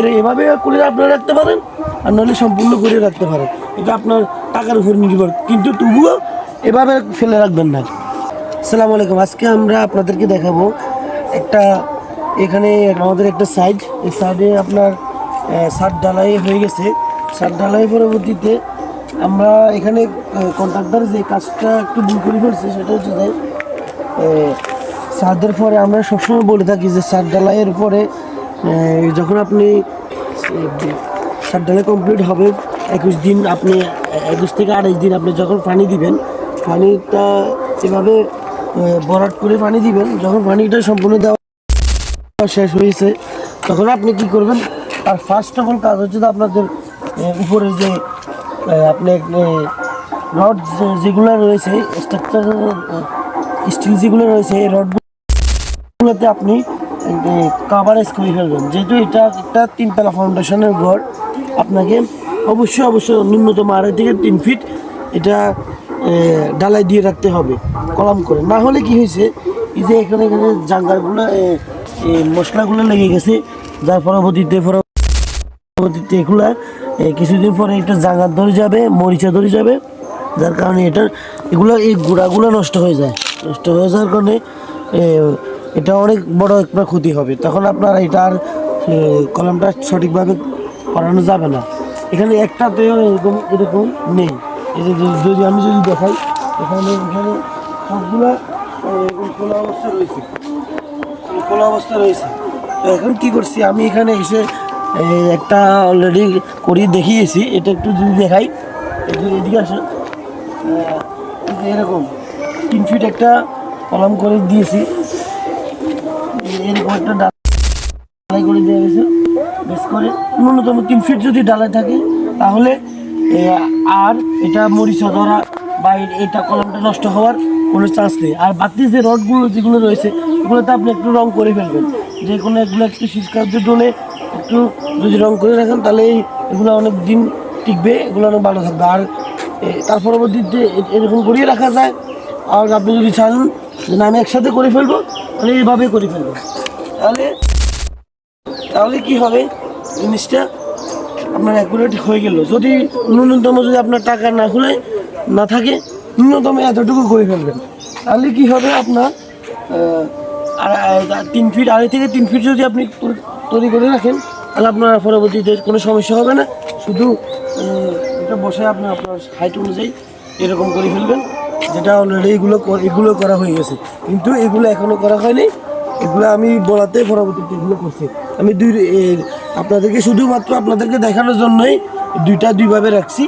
এটা এভাবে করে আপনারা রাখতে পারেন, আর নাহলে সম্পূর্ণ করে রাখতে পারেন। এটা আপনার টাকার উপর নির্ভর, কিন্তু তবুও এভাবে ফেলে রাখবেন না। আসসালামু আলাইকুম, আজকে আমরা আপনাদেরকে দেখাবো একটা, এখানে আমাদের একটা সাইড এই সাইডে আপনার সার ঢালাই হয়ে গেছে। সার ঢালাই পরবর্তীতে আমরা এখানে কন্ট্রাক্টর যে কাজটা একটু ভুল করে ফেলছে, সেটা হচ্ছে যে সাদের পরে আমরা সবসময় বলে থাকি যে সার ঢালাইয়ের পরে যখন আপনি ঢালাই কমপ্লিট হবে, একুশ দিন আপনি, একুশ থেকে আড়াইশ দিন আপনি যখন পানি দিবেন, পানিটা এভাবে বরাট করে পানি দিবেন, যখন পানিটা সম্পূর্ণ দেওয়া শেষ হয়েছে, তখন আপনি কি করবেন, আর ফার্স্ট অফ অল কাজ হচ্ছে যে আপনাদের উপরে যে আপনি রড যেগুলো রয়েছে স্ট্রাকচার স্টিল যেগুলো রয়েছে, এই রডগুলোতে আপনি কাভারেজ করে ফেলবেন যেহেতু এটা একটা তিনতলা ফাউন্ডেশনের ঘর, আপনাকে অবশ্যই অবশ্যই ন্যূনতম আড়াই থেকে তিন ফিট এটা ডালাই দিয়ে রাখতে হবে, কলাম করে। না হলে কি হয়েছে, এই যে এখানে এখানে জাঙ্গারগুলো মশলাগুলো লেগে গেছে, যার পরবর্তীতে পরবর্তীতে এগুলা কিছুদিন পরে এটা জাঙ্গার ধরে যাবে মরিচা ধরে যাবে, যার কারণে এটা এগুলো, এই গুঁড়াগুলো নষ্ট হয়ে যায়। নষ্ট হয়ে যাওয়ার কারণে এটা অনেক বড় একটা ক্ষতি হবে। তখন আপনার এটার কলমটা সঠিকভাবে করানো যাবে না। এখানে একটাতেও এরকম এরকম নেই। যদি- আমি যদি দেখাই, এখানে এখানে সবগুলো এরকম খোলা অবস্থা রয়েছে। খোলা অবস্থা রয়েছে। তো এখন কি করছি, আমি এখানে এসে একটা অলরেডি করি, দেখিয়েছি। এটা একটু যদি দেখাই এদিকে যে এরকম, তিন ফিট একটা কলম করে দিয়েছি। এরকম একটা ডালাই করে দেওয়া গেছে বেশ করে ন্যূনতম তিন ফিট যদি ডালাই থাকে তাহলে আর এটা মরিচা ধরা বা এটা কলমটা নষ্ট হওয়ার কোনো চান্স নেই আর বাকি যে রডগুলো যেগুলো রয়েছে এগুলোতে আপনি একটু রং করে ফেলবেন যে কোনো এগুলো একটু শীতকার্য ডোলে একটু যদি রং করে রাখেন তাহলে এগুলো অনেক দিন টিকবে এগুলো অনেক ভালো থাকবে আর তার পরবর্তীতে এরকম করিয়ে রাখা যায় আর আপনি যদি চান যে না আমি একসাথে করে ফেলব, তাহলে এইভাবে করে ফেলব। তাহলে তাহলে কি হবে? জিনিসটা আপনার অ্যাকুরেট হয়ে গেল। যদি ন্যূনতম যদি আপনার টাকা না খুলে, না থাকে, ন্যূনতম এতটুকু করে ফেলবেন। তাহলে কি হবে আপনার তিন ফিট আড়াই থেকে তিন ফিট যদি আপনি তৈরি করে রাখেন, তাহলে আপনার পরবর্তীতে কোনো সমস্যা হবে না। শুধু এটা বসে আপনি আপনার হাইট অনুযায়ী এরকম করে ফেলবেন। যেটা অলরেডি এগুলো এগুলো করা হয়ে গেছে। কিন্তু এগুলো এখনও করা হয়নি। এগুলো আমি বলাতে পরবর্তীতে এগুলো করছি। আমি দুই আপনাদেরকে শুধুমাত্র আপনাদেরকে দেখানোর জন্যই দুইটা দুইভাবে রাখছি।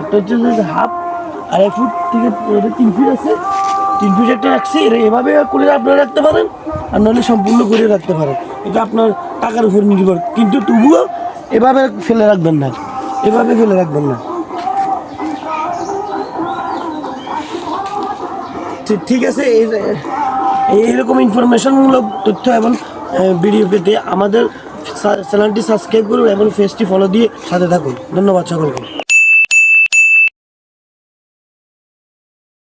একটা হচ্ছে হাফ আড়াই ফুট থেকে তিন ফিট আছে। তিন ফিট একটা রাখছি। এটা এভাবে করে আপনারা রাখতে পারেন, আর নাহলে সম্পূর্ণ করে রাখতে পারেন। এটা আপনার টাকার উপর নির্ভর। কিন্তু তবুও এভাবে ফেলে রাখবেন না। এভাবে ফেলে রাখবেন না। ঠিক- আছে, এই- এই- এইরকম ইনফরমেশনমূলক তথ্য এবং ভিডিও পেতে আমাদের চ্যানেলটি সাবস্ক্রাইব করুন এবং ফেসটি ফলো দিয়ে সাথে থাকুন। ধন্যবাদ সকলকে।